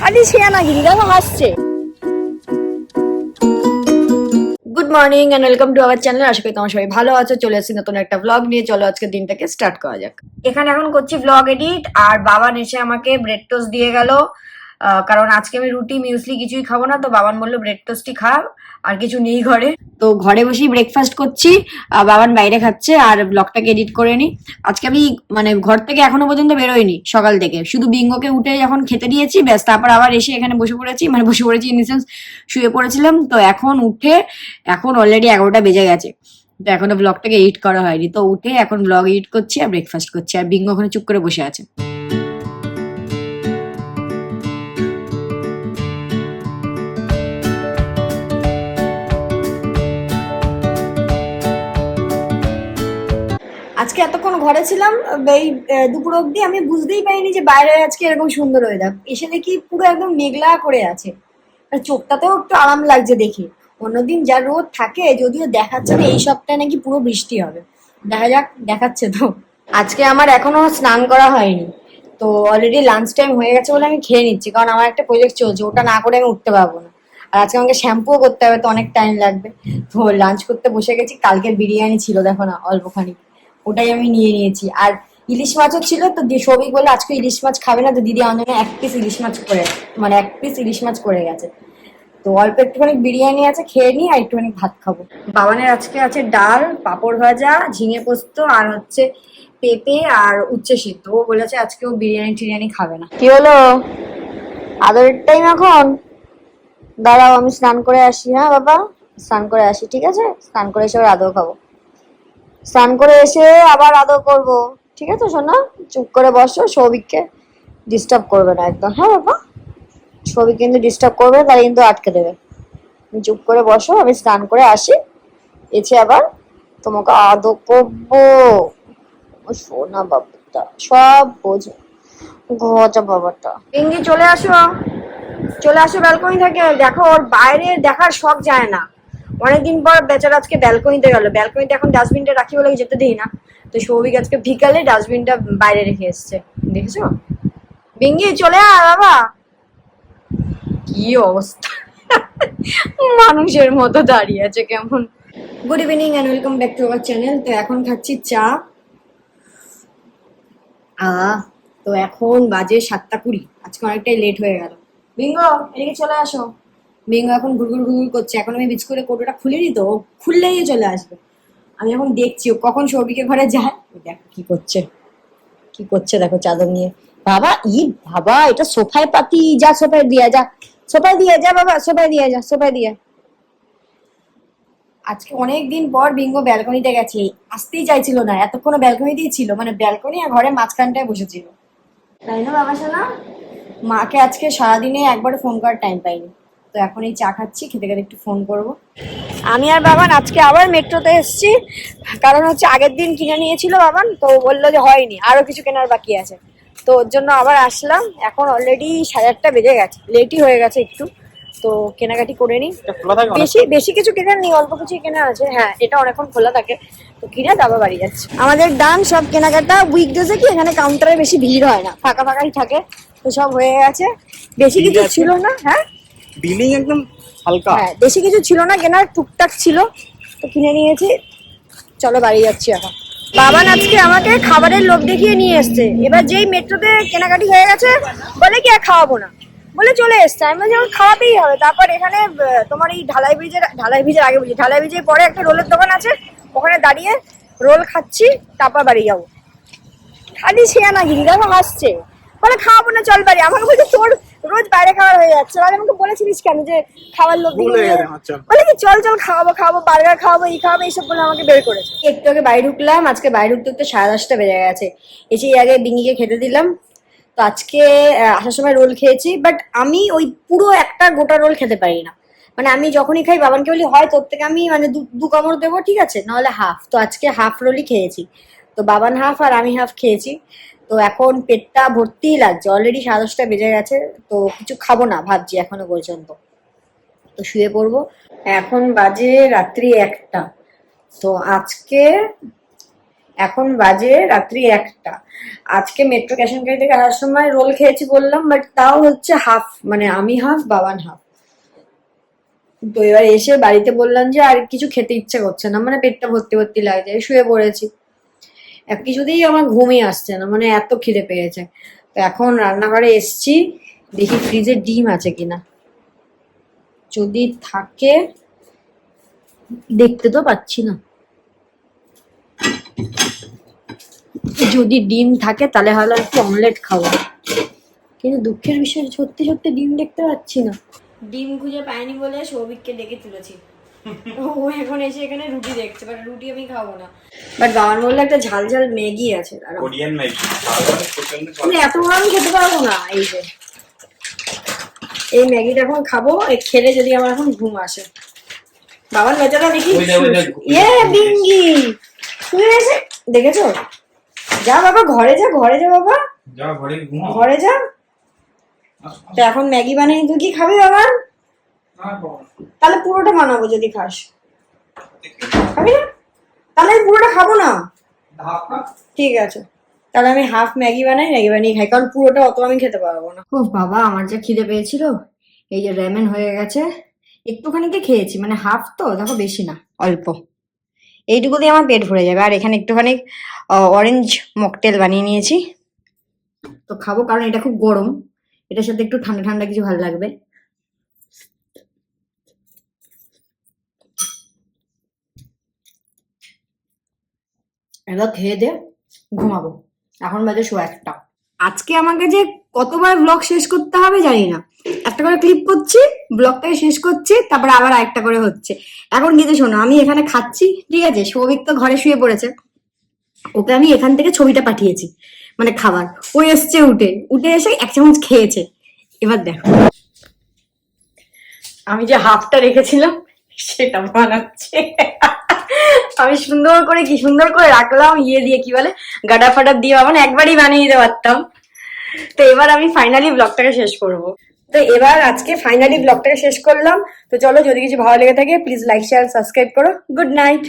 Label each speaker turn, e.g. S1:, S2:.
S1: খালি শেয়ানাগিরি দেখো হাসছে good morning and welcome to our channel আশা করি তোমার সবাই ভালো আছো। চলে আসছি নতুন একটা ব্লগ নিয়ে। চলো আজকে দিনটাকে স্টার্ট করা যাক। এখানে এখন করছি ব্লগ এডিট আর বাবান এসে আমাকে ব্রেড টোস্ট দিয়ে গেল। কারণ আজকে আমি রুটি মিউসলি কিছুই খাব না। তো বাবান বলল ব্রেড টোস্টই খা। আর কিছু নেই ঘরে। তো ঘরে বসেই ব্রেকফাস্ট করছি বাবান বাইরে খাচ্ছে আর ব্লগটাকে এডিট করে নি। আজকে আমি মানে ঘর থেকে এখনও পর্যন্ত বেরোয়নি সকাল থেকে। শুধু বিঙ্গোকে উঠে যখন খেতে দিয়েছি, ব্যাস, তারপর আবার এসে এখানে বসে পড়েছি মানে বসে পড়েছি ইন সেন্স শুয়ে পড়েছিলাম। তো এখন উঠে, এখন অলরেডি এগারোটা বেজে গেছে। তো এখনও ব্লগটাকে এডিট করা হয়নি। তো উঠে এখন ব্লগ এডিট করছি আর ব্রেকফাস্ট করছি। আর বিঙ্গ ওখানে চুপ করে বসে আছে। ঘরে ছিলাম, এই দুপুর অবধি। আমি বুঝতেই পারিনি যে বাইরে আজকে এরকম সুন্দর হয়ে ওয়েদার এসে দেখি পুরো একদম মেঘলা করে আছে। চোখটাতেও একটু আরাম লাগছে দেখে। অন্যদিন যা রোদ থাকে, যদিও দেখাচ্ছে না, এই সপ্তাহে নাকি পুরো বৃষ্টি হবে। দেখা যাক, দেখাচ্ছে তো। আজকে আমার এখনও স্নান করা হয়নি। তো অলরেডি লাঞ্চ টাইম হয়ে গেছে বলে আমি খেয়ে নিচ্ছি, কারণ আমার একটা প্রজেক্ট চলছে, ওটা না করে আমি উঠতে পারব না। আর আজকে আমাকে শ্যাম্পুও করতে হবে, তো অনেক টাইম লাগবে। তো লাঞ্চ করতে বসে গেছি, কালকের বিরিয়ানি ছিল, দেখো না, অল্পখানি। ওটাই আমি নিয়ে নিয়েছি। আর ইলিশ মাছও ছিল, তো সৌভিক বলে আজকে ইলিশ মাছ খাবে না, তো দিদি আমার জন্য এক পিস ইলিশ মাছ করে মানে এক পিস ইলিশ মাছ করে গেছে। তো অল্প একটুখানি বিরিয়ানি আছে, খেয়ে নিই আর একটুখানি ভাত খাব। বাবানের আজকে আছে ডাল, পাঁপড় ভাজা, ঝিঙে পোস্ত আর হচ্ছে পেঁপে আর উচ্ছে সিদ্ধ। ও বলেছে, আজকে ও বিরিয়ানি টিরিয়ানি খাবে না। কি হলো? আদরের টাইম এখন? দাঁড়াও, আমি স্নান করে আসি হ্যাঁ বাবা? স্নান করে আসি, ঠিক আছে? স্নান করে এসে আবার আদর খাব। স্নান করে এসে আবার আদর করব। ঠিক আছে, সোনা? চুপ করে বসো, সৌভিককে ডিস্টার্ব করবে না একদম। হ্যাঁ বাবা? সৌভিক কিন্তু ডিস্টার্ব করবে, তাহলে কিন্তু আটকে দেবে। তুমি চুপ করে বসো, আমি স্নান করে আসি। এসে আবার তোমাকে আদর করব। সোনা বাবাটা, সব বোঝো। গজা বাবাটা ইঙ্গি চলে আসো। চলে আসো, ব্যালকনি থেকে। দেখো, ওর বাইরে দেখার শখ যায় না। অনেকদিন পর বেচারা আজকে ব্যালকনিতে গেল। ব্যালকনিতে এখন ডাস্টবিনটা রাখি বলে যেতে দিই না? তো সৌভিক আজকে বিকালে ডাস্টবিনটা বাইরে রেখে এসছে। দেখেছ? বিঙ্গি চলে আয় বাবা। কি অবস্থা? মানুষের মতো দাঁড়িয়ে আছে কেমন। Good evening and welcome back to our channel তো এখন খাচ্ছি চা। আহ তো এখন বাজে সাতটা কুড়ি। আজকে অনেকটাই লেট হয়ে গেল। বিঙ্গো এদিকে চলে আসো। বিঙ্গো এখন ঘুরঘুর ঘুরঘুর করছে। এখন আমি বিচ করে কোটোটা খুলিনি তো, ও খুললেই চলে আসবে। আমি এখন দেখছি ও কখন সৌভিকের ঘরে যায়। দেখো কি করছে। কি করছে দেখো চাদর নিয়ে। বাবা, ই বাবা, এটা সোফায় পাতি, যা সোফায় দিয়ে যা। সোফায় দিয়ে যা বাবা, সোফায় দিয়ে যা, সোফায় দিয়ে। আজকে অনেক দিন পর বিঙ্গো ব্যালকনিতে গেছে। আসতেই চাইছিল না, এতক্ষণ ব্যালকনিতেই ছিল মানে ব্যালকনি আর ঘরের মাঝখানটায় বসেছিল। তাই না বাবা সোনা? মাকে আজকে সারাদিনে একবার ফোন করার টাইম পাইনি। তো এখন এই চা খাচ্ছি খেতে খেতে একটু ফোন করব। আমি আর বাবান আজকে আবার মেট্রোতে এসেছি কারণ হচ্ছে আগের দিন কিনে নিয়েছিল বাবান তো বলল যে হয়নি আরও কিছু কেনার বাকি আছে। তো ওর জন্য আবার আসলাম এখন অলরেডি সাড়ে আটটা বেজে গেছে লেটই হয়ে গেছে একটু তো কেনাকাটি করে নিই। বেশি বেশি কিছু কেনার নেই অল্প কিছু কেনা আছে হ্যাঁ এটা অনেকক্ষণ খোলা থাকে তো কিনে তারপর বাড়ি যাচ্ছে। আমাদের ডান সব কেনাকাটা উইকডেজে কি এখানে কাউন্টারে বেশি ভিড় হয় না ফাঁকা ফাঁকাই থাকে তো সব হয়ে গেছে। বেশি কিছু ছিল না হ্যাঁ?
S2: বিলিং একদম হালকা।
S1: হ্যাঁ বেশি কিছু ছিল না, কেনার টুকটাক ছিল। তো কিনে নিয়েছি। চলো বাড়ি যাচ্ছি এখন। বাবান আজকে আমাকে খাবারের লোভ দেখিয়ে নিয়ে এসছে। এবার যেই মেট্রোতে কেনাকাটি হয়ে গেছে, বলে কি আর খাওয়াবো না? বলে চলে এসছে। আমি বলছি খাওয়াতেই হবে। তারপর এখানে তোমার এই ঢালাই ব্রিজের ঢালাই ব্রিজের আগে বলছি, ঢালাই ব্রিজের পরে একটা রোলের দোকান আছে। ওখানে দাঁড়িয়ে রোল খাচ্ছি, তারপর বাড়ি যাব। খালি শেয়ানাগিরি দেখো হাসছে। বলে খাওয়াবো না, চল বাড়ি। আমাকে বলছে, তোর রোজ বাইরে খাওয়ার হয়ে যাচ্ছে। আর আমাকে বলেছিলিস কেন যে খাওয়ার লোক
S2: চল।
S1: বলে কি চল চল খাওয়াবো খাওয়াবো বার্গার খাওয়াবো এই খাওয়াবো এইসব বলে আমাকে বের করেছে। একটু আগে বাইরে ঢুকলাম আজকে বাইরে ঢুকতে ঢুকতে সাড়ে দশটা বেজে গেছে। এসে এই আগে বিঙ্গিকে খেতে দিলাম। তো আজকে আসার সময় রোল খেয়েছি বাট আমি ওই পুরো একটা গোটা রোল খেতে পারি না। মানে আমি যখনই খাই বাবানকে বলি হয় তোর থেকে আমি মানে দু- দু কামড় দেবো ঠিক আছে? নাহলে হাফ তো আজকে হাফ রোলই খেয়েছি। তো বাবান হাফ আর আমি হাফ খেয়েছি। তো এখন পেটটা ভর্তিই লাগছে। অলরেডি সাড়ে দশটা বেজে গেছে, তো কিছু খাব না ভাবছি এখনও পর্যন্ত। তো শুয়ে পড়ব। এখন বাজে রাত্রি একটা। তো আজকে, এখন বাজে রাত্রি একটা। আজকে মেট্রো ক্যাশ অ্যান্ড থেকে আসার সময় রোল খেয়েছি বললাম বাট তাও হচ্ছে হাফ মানে আমি হাফ বাবান হাফ তো এবার এসে বাড়িতে বললাম যে আর কিছু খেতে ইচ্ছে করছে না মানে পেটটা ভর্তি ভর্তি লাগছে, শুয়ে পড়েছি। এক কিছুতেই আমার ঘুমই আসছে না মানে এত খিদে পেয়েছে। তো এখন রান্নাঘরে এসছি, দেখি ফ্রিজে ডিম আছে কিনা। যদি থাকে, দেখতে তো পাচ্ছি না। যদি ডিম থাকে, তাহলে হলো একটু অমলেট খাব। কিন্তু দুঃখের বিষয়, সত্যি সত্যি ডিম দেখতে পাচ্ছি না। ডিম খুঁজে পাইনি বলে সৌভিককে ডেকে তুলেছি। ও এখন এসে এখানে রুটি দেখছে বাট রুটি আমি খাব না। বাট বাবার বললে একটা ঝাল ঝাল ম্যাগি আছে।
S2: Korean Maggi.
S1: মানে এত আমি খেতে পারব না এই যে। এই ম্যাগিটা এখন খাব খেলে যদি আমার এখন ঘুম আসে। বাবার বেচারা দেখি? ইয়ে বিঙ্গি শুয়ে এসে দেখেছ? যা বাবা ঘরে যা ঘরে যা বাবা।
S2: ঘরে
S1: ঘরে যা। তো এখন ম্যাগি বানিয়ে তুই কি খাবি বাবা? তাহলে পুরোটা বানাবো যদি খাস। খাবি না? তাহলে আমি পুরোটা খাব না? ঠিক আছে। তাহলে আমি হাফ ম্যাগি বানাই ম্যাগি বানিয়ে খাই কারণ পুরোটা অত আমি খেতে পারব না। ও বাবা আমার যা খিদে পেয়েছিল এই যে র্যামেন হয়ে গেছে একটুখানিকে খেয়েছি মানে হাফ তো দেখো বেশি না অল্প। এইটুকু দিয়ে আমার পেট ভরে যাবে আর এখানে একটুখানি অরেঞ্জ মকটেল বানিয়ে নিয়েছি। তো খাব কারণ এটা খুব গরম এটার সাথে একটু ঠান্ডা ঠান্ডা কিছু ভালো লাগবে। এবার খেয়ে দে ঘুমাবো। এখন বাজে শো একটা। আজকে আমাকে যে কতবার ব্লগ শেষ করতে হবে জানি না। একটা করে ক্লিপ করছি ব্লগটাকে শেষ করছি তারপর আবার আরেকটা করে হচ্ছে। এখন কিন্তু শোনো আমি এখানে খাচ্ছি ঠিক আছে? সৌভিক তো ঘরে শুয়ে পড়েছে। ওকে আমি এখান থেকে ছবিটা পাঠিয়েছি মানে খাবার। ও এসছে উঠে। উঠে এসে এক চামচ খেয়েছে। এবার দেখো। আমি যে হাফটা রেখেছিলাম সেটা বানাচ্ছে। আমি সুন্দর করে কি সুন্দর করে রাখলাম ইয়ে দিয়ে কি বলে গাডা ফাটা দিয়ে বাবা একবারই বানিয়ে দিতে পারতাম। তো এবার আমি ফাইনালি ব্লগটাকে শেষ করব। তো এবার আজকে ফাইনালি ব্লগটাকে শেষ করলাম। তো চলো, যদি কিছু ভালো লেগে থাকে প্লিজ লাইক শেয়ার সাবস্ক্রাইব করো। Good night